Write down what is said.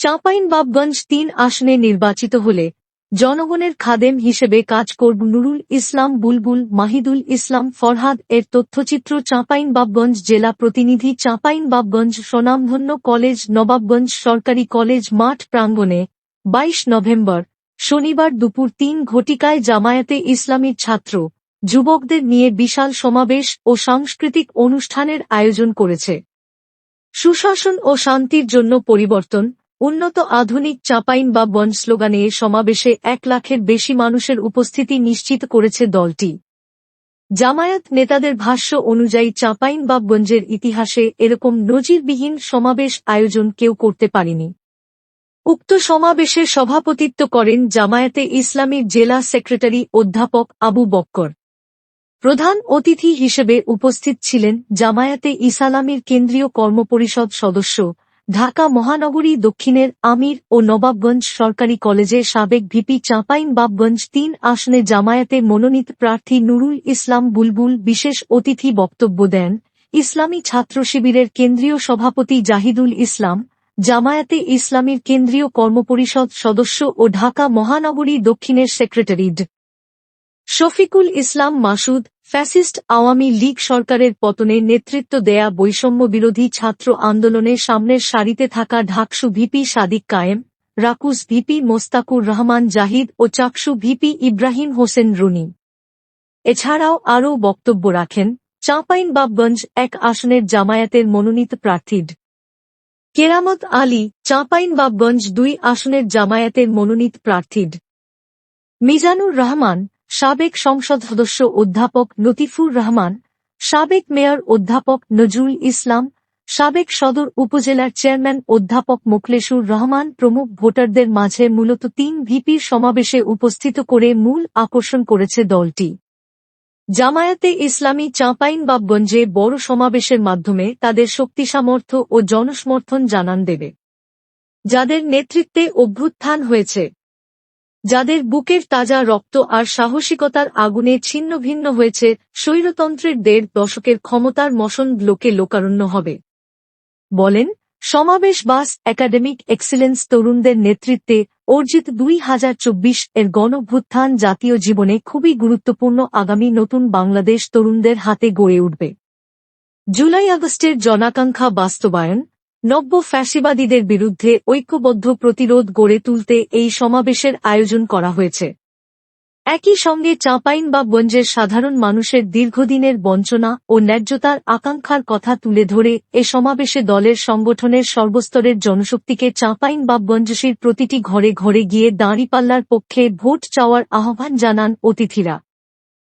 চাঁপাইনবাবগঞ্জ তিন আসনে নির্বাচিত হলে জনগণের খাদেম হিসেবে কাজ করব নুরুল ইসলাম বুলবুল, মাহিদুল ইসলাম ফরহাদ এর তথ্যচিত্র চাঁপাইনবাবগঞ্জ জেলা প্রতিনিধি চাঁপাইনবাবগঞ্জ স্বনামধন্য কলেজ, নবাবগঞ্জ সরকারি কলেজ, মাঠ প্রাঙ্গণে বাইশ নভেম্বর শনিবার দুপুর তিন ঘটিকায় জামায়াতে ইসলামীর ছাত্র যুবকদের নিয়ে বিশাল সমাবেশ ও সাংস্কৃতিক অনুষ্ঠানের আয়োজন করেছে। সুশাসন ও শান্তির জন্য পরিবর্তন উন্নত আধুনিক চাপাইন বা বন স্লোগানে সমাবেশে এক লাখের বেশি মানুষের উপস্থিতি নিশ্চিত করেছে দলটি। জামায়াত নেতাদের ভাষ্য অনুযায়ী চাপাইন বা বঞ্জের ইতিহাসে এরকম নজিরবিহীন সমাবেশ আয়োজন কেউ করতে পারেনি। উক্ত সমাবেশে সভাপতিত্ব করেন জামায়াতে ইসলামীর জেলা সেক্রেটারি অধ্যাপক আবু বক্কর। প্রধান অতিথি হিসেবে উপস্থিত ছিলেন জামায়াতে ইসালামীর কেন্দ্রীয় কর্মপরিষদ সদস্য ঢাকা মহানগরী দক্ষিণের আমির ও নবাবগঞ্জ সরকারি কলেজের সাবেক ভিপি চাঁপাইন বাবগঞ্জ তিন আসনে জামায়াতে মনোনীত প্রার্থী নুরুল ইসলাম বুলবুল বিশেষ অতিথি বক্তব্য দেন ইসলামী ছাত্র শিবিরের কেন্দ্রীয় সভাপতি জাহিদুল ইসলাম, জামায়াতে ইসলামীর কেন্দ্রীয় কর্মপরিষদ সদস্য ও ঢাকা মহানগরী দক্ষিণের সেক্রেটারি শফিকুল ইসলাম মাসুদ ফ্যাসিস্ট আওয়ামী লীগ সরকারের পতনে নেতৃত্ব দেয়া বৈষম্য বিরোধী ছাত্র আন্দোলনের সামনের সারিতে থাকা ঢাকসু ভিপি সাদিক কায়েম, রাকুস ভিপি মোস্তাকুর রহমান জাহিদ ও চাকসু ভিপি ইব্রাহিম হোসেন রুনি। এছাড়াও আরও বক্তব্য রাখেন, চাঁপাইনবাবগঞ্জ এক আসনের জামায়াতের মনোনীত প্রার্থী কেরামত আলী, চাঁপাইনবাবগঞ্জ দুই আসনের জামায়াতের মনোনীত প্রার্থী মিজানুর রহমান সাবেক সংসদ সদস্য অধ্যাপক লতিফুর রহমান, সাবেক মেয়র অধ্যাপক নজরুল ইসলাম, সাবেক সদর উপজেলার চেয়ারম্যান অধ্যাপক মোকলেশুর রহমান প্রমুখ ভোটারদের মাঝে মূলত তিন ভিপির সমাবেশে উপস্থিত করে মূল আকর্ষণ করেছে দলটি। জামায়াতে ইসলামী চাঁপাইনবাবগঞ্জে বড় সমাবেশের মাধ্যমে তাদের শক্তি সামর্থ্য ও জনসমর্থন জানান দেবে। যাদের নেতৃত্বে অভ্যুত্থান হয়েছে যাদের বুকের তাজা রক্ত আর সাহসিকতার আগুনে ছিন্ন ভিন্ন হয়েছে, স্বৈরতন্ত্রের দেড় দশকের ক্ষমতার মশন লোকে লোকারণ্য হবে। বলেন, সমাবেশ বাস একাডেমিক এক্সিলেন্স তরুণদের নেতৃত্বে অর্জিত দুই হাজার চব্বিশ এর গণভ্যুত্থান জাতীয় জীবনে খুবই গুরুত্বপূর্ণ আগামী নতুন বাংলাদেশ তরুণদের হাতে গড়ে উঠবে। জুলাই আগস্টের জনাকাঙ্ক্ষা বাস্তবায়ন নব্য ফ্যাসিবাদীদের বিরুদ্ধে ঐক্যবদ্ধ প্রতিরোধ গড়ে তুলতে এই সমাবেশের আয়োজন করা হয়েছে। একই সঙ্গে চাঁপাইন বা বঞ্জের সাধারণ মানুষের দীর্ঘদিনের বঞ্চনা ও ন্যায্যতার আকাঙ্ক্ষার কথা তুলে ধরে এ সমাবেশে দলের সংগঠনের সর্বস্তরের জনশক্তিকে চাঁপাইন বাবগঞ্জসির প্রতিটি ঘরে ঘরে গিয়ে দাঁড়িপাল্লার পক্ষে ভোট চাওয়ার আহ্বান জানান অতিথিরা।